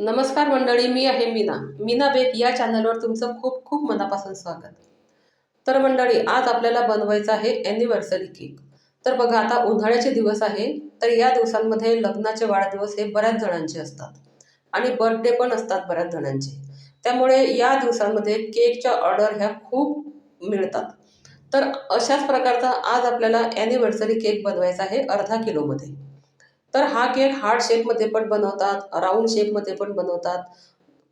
नमस्कार मंडळी मी आहे मीना. मीना बेक या चॅनलवर तुमचं खूप खूप मनापासून स्वागत. तर मंडळी आज आपल्याला बनवायचं आहे ॲनिव्हर्सरी केक तर बघा आता उन्हाळ्याचे दिवस आहे तर या दिवसांमध्ये लग्नाचे वाढदिवस हे बऱ्याच जणांचे असतात. आणि बर्थडे पण असतात बऱ्याच जणांचे. त्यामुळे या दिवसांमध्ये केकच्या ऑर्डर ह्या खूप मिळतात. तर अशाच प्रकारचा आज आपल्याला ॲनिव्हर्सरी केक बनवायचा आहे अर्धा किलोमध्ये. तर हा केक हार्ट शेपमध्ये पण बनवतात राऊंड शेपमध्ये पण बनवतात.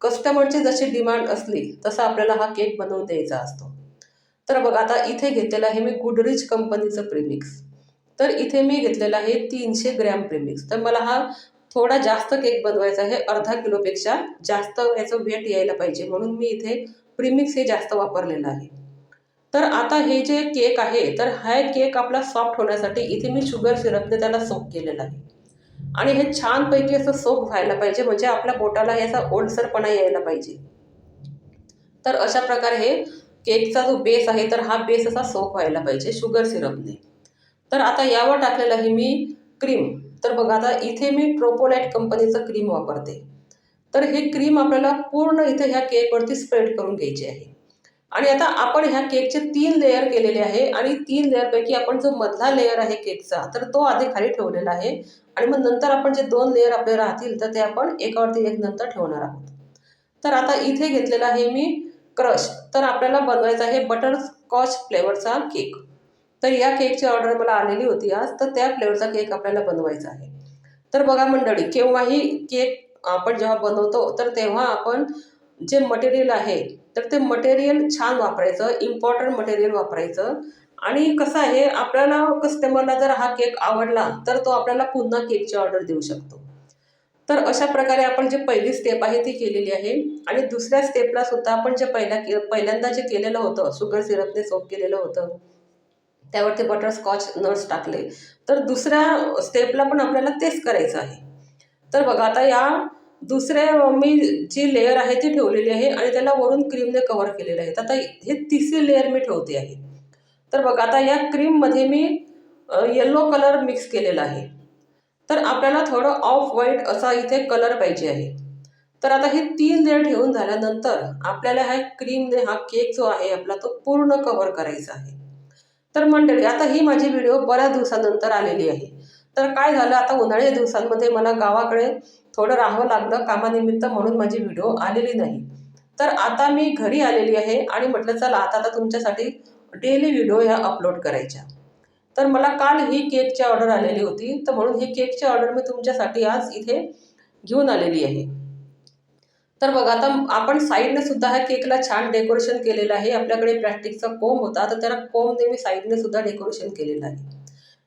कस्टमरची जशी डिमांड असली तसा आपल्याला हा केक बनवून द्यायचा असतो. तर बघा आता इथे घेतलेलं आहे मी गुडरिच कंपनीचं प्रीमिक्स तर इथे मी घेतलेलं आहे तीनशे ग्रॅम प्रीमिक्स तर मला हा थोडा जास्त केक बनवायचा आहे अर्धा किलोपेक्षा जास्त याचं वेट यायला पाहिजे. म्हणून मी इथे प्रीमिक्स हे जास्त वापरलेलं आहे. तर आता हे जे केक आहे तर हा केक आपला सॉफ्ट होण्यासाठी इथे मी शुगर सिरपने त्याला सोप केलेला आहे. आणि हे छानपैकी असं सोप व्हायला पाहिजे म्हणजे आपल्या बोटाला याचा ओलसरपणा यायला पाहिजे. तर अशा प्रकारे हे केकचा जो बेस आहे तर हा बेस असा सोप व्हायला पाहिजे शुगर सिरपने तर आता यावर टाकलेलं आहे मी क्रीम तर बघा आता इथे मी ट्रोपोलाइट कंपनीचं क्रीम वापरते. तर हे क्रीम आपल्याला पूर्ण इथे ह्या केकवरती स्प्रेड करून घ्यायची आहे. आणि आता आपण ह्या केकचे तीन लेयर केलेले आहे आणि तीन लेअरपैकी आपण जो मधला लेयर आहे केकचा तर तो आधी खाली ठेवलेला आहे. आणि मग नंतर आपण जे दोन लेअर आपले राहतील तर ते आपण एकावरती एक नंतर ठेवणार आहोत. तर आता इथे घेतलेला आहे मी क्रश. तर आपल्याला बनवायचा आहे बटर स्कॉच फ्लेवरचा केक तर या केकची ऑर्डर मला आलेली होती आज तर त्या फ्लेवरचा केक आपल्याला बनवायचा आहे. तर बघा मंडळी केव्हाही केक आपण जेव्हा बनवतो तर तेव्हा आपण जे मटेरियल आहे तर ते मटेरियल छान वापरायचं इम्पॉर्टंट मटेरियल वापरायचं. आणि कसं आहे आपल्याला कस्टमरला जर हा केक आवडला तर तो आपल्याला पुन्हा केकची ऑर्डर देऊ शकतो. तर अशा प्रकारे आपण जे पहिली स्टेप आहे ती केलेली आहे. आणि दुसऱ्या स्टेपला सुद्धा आपण जे पहिल्या के पहिल्यांदा जे केलेलं होतं शुगर सिरपने सोप केलेलं होतं त्यावरती बटरस्कॉच नट्स टाकले तर दुसऱ्या स्टेपला पण आपल्याला तेच करायचं आहे. तर बघा आता या दुसऱ्या मी जी लेअर आहे ती ठेवलेली आहे आणि त्याला वरून क्रीमने कव्हर केलेलं आहे. तर आता हे तिसरी लेअर मी ठेवते आहे. तर बघा आता या क्रीममध्ये मी येल्लो कलर मिक्स केलेला आहे. तर आपल्याला थोडं ऑफ व्हाईट असा इथे कलर पाहिजे आहे. तर आता हे तीन लेअर ठेवून झाल्यानंतर आपल्याला ह्या क्रीमने हा केक जो आहे आपला तो पूर्ण कव्हर करायचा आहे. तर मंडळी आता ही माझी व्हिडिओ बऱ्याच दिवसानंतर आलेली आहे. तर काय झालं आता उन्हाळ्या दिवसांमध्ये मला गावाकडे थोडं राहावं लागलं कामानिमित्त म्हणून माझी व्हिडिओ आलेली नाही. तर आता मी घरी आलेली आहे आणि म्हटलं चला आता आता तुमच्यासाठी डेली व्हिडिओ ह्या अपलोड करायच्या. तर मला काल ही केकची ऑर्डर आलेली होती तर म्हणून ही केकची ऑर्डर मी तुमच्यासाठी आज इथे घेऊन आलेली आहे. तर बघा आता आपण साईडने सुद्धा ह्या केकला छान डेकोरेशन केलेलं आहे. आपल्याकडे प्लॅस्टिकचा कोंब होता तर त्याला कोंबने मी साईडने सुद्धा डेकोरेशन केलेलं आहे.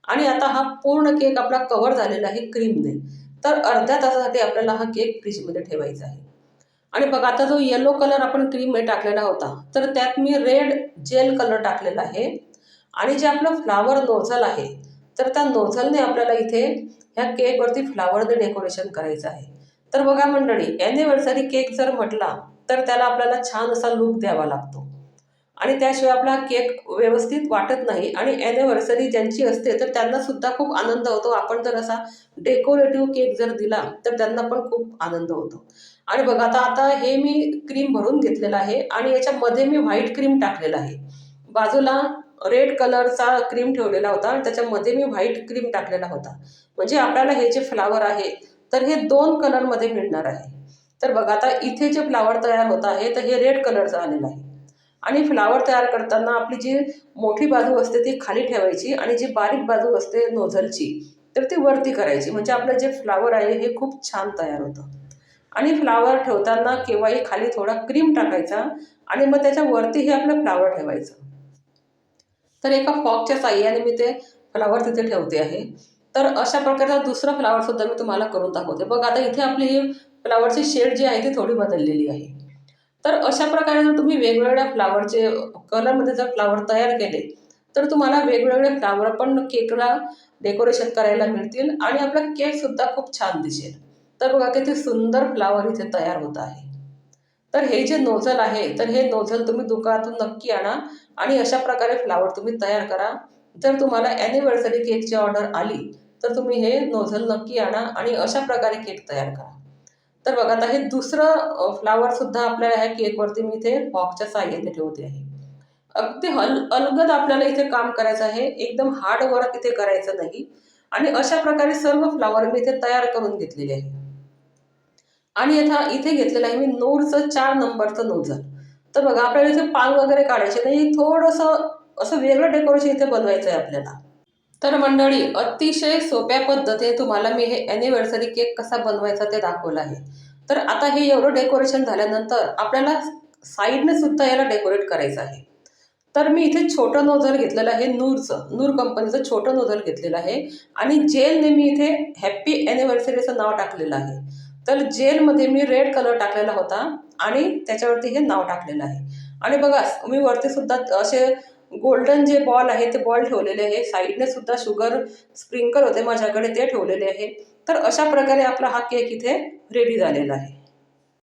आणि आता हा पूर्ण केक आपला कव्हर झालेला आहे क्रीमने तर अर्ध्या तासासाठी आपल्याला हा केक फ्रीजमध्ये ठेवायचा आहे. आणि बघा आता जो येलो कलर आपण क्रीममध्ये टाकलेला होता तर त्यात मी रेड जेल कलर टाकलेला आहे. आणि जे आपलं फ्लावर नोझल आहे तर त्या नोझलने आपल्याला इथे ह्या केकवरती फ्लावरने डेकोरेशन करायचं आहे. तर बघा मंडळी ॲनिव्हर्सरी केक जर म्हटला तर त्याला आपल्याला छान असा लुक द्यावा लागतो. आणि त्याशिवाय आपला केक व्यवस्थित वाटत नाही आणि ॲनिव्हर्सरी ज्यांची असते तर त्यांना सुद्धा खूप आनंद होतो. आपण जर असा डेकोरेटिव्ह केक जर दिला तर त्यांना पण खूप आनंद होतो. आणि बघा आता आता हे मी क्रीम भरून घेतलेलं आहे आणि याच्यामध्ये मी व्हाईट क्रीम टाकलेलं आहे. बाजूला रेड कलरचा क्रीम ठेवलेला होता आणि त्याच्यामध्ये मी व्हाईट क्रीम टाकलेला होता. म्हणजे आपल्याला हे जे फ्लावर आहे तर हे दोन कलरमध्ये मिळणार आहे. तर बघा आता इथे जे फ्लावर तयार होत आहे तर हे रेड कलरचं आलेलं आहे. आणि फ्लावर तयार करताना आपली जी मोठी बाजू असते ती खाली ठेवायची आणि जी बारीक बाजू असते नोझलची तर ती वरती करायची. म्हणजे आपलं जे फ्लावर आहे हे खूप छान तयार होतं. आणि फ्लावर ठेवताना केव्हाही खाली थोडा क्रीम टाकायचा आणि मग त्याच्यावरती हे आपलं फ्लावर ठेवायचं. तर एका फॉकच्या साह्याने मी ते फ्लावर तिथे ठेवते आहे. तर अशा प्रकारचा दुसरा फ्लावरसुद्धा मी तुम्हाला करून दाखवते. बघ आता इथे आपली ही फ्लावरची शेड जी आहे ती थोडी बदललेली आहे. तर अशा प्रकारे जर तुम्ही वेगवेगळ्या फ्लावरचे कलरमध्ये जर फ्लावर तयार केले तर तुम्हाला वेगवेगळे फ्लावर पण केकला डेकोरेशन करायला मिळतील आणि आपला केकसुद्धा खूप छान दिसेल. तर बघा किती सुंदर फ्लावर इथे तयार होत आहे. तर हे जे नोझल आहे तर हे नोझल तुम्ही दुकानातून नक्की आणा आणि अशा प्रकारे फ्लावर तुम्ही तयार करा. जर तुम्हाला ॲनिव्हर्सरी केकची ऑर्डर आली तर तुम्ही हे नोझल नक्की आणा आणि अशा प्रकारे केक तयार करा. तर बघा आता हे दुसरं फ्लावर सुद्धा आपल्याला ह्या केकवरती मी इथे बॉक्सच्या साह्याने ठेवते आहे. अगदी हल अलगद आपल्याला इथे काम करायचं आहे. एकदम हार्ड वर्क इथे करायचं नाही. आणि अशा प्रकारे सर्व फ्लावर मी इथे तयार करून घेतलेले आहे. आणि आता इथे घेतलेलं आहे मी नूरचं चार नंबरचं नोझल तर बघा आपल्याला इथे पान वगैरे काढायचे नाही थोडंसं असं वेगळं डेकोरेशन इथे बनवायचं आहे आपल्याला. तर मंडळी अतिशय सोप्या पद्धतीने तुम्हाला मी हे ॲनिव्हर्सरी केक कसा बनवायचा ते दाखवलं आहे. तर आता हे एवढं डेकोरेशन झाल्यानंतर आपल्याला साईडने सुद्धा याला डेकोरेट करायचं आहे. तर मी इथे छोटं नोझल घेतलेलं आहे नूरचं. नूर कंपनीचं छोटं नोझल घेतलेलं आहे. आणि जेलने मी इथे हॅप्पी ॲनिव्हर्सरीचं नाव टाकलेलं आहे. तर जेलमध्ये मी रेड कलर टाकलेला होता आणि त्याच्यावरती हे नाव टाकलेलं आहे. आणि बघा मी वरती सुद्धा असे गोल्डन जे बॉल आहे ते बॉल ठेवलेले आहे. साईडने सुद्धा शुगर स्प्रिंकल होते माझ्याकडे ते ठेवलेले आहे. तर अशा प्रकारे आपला हा केक इथे रेडी झालेला आहे.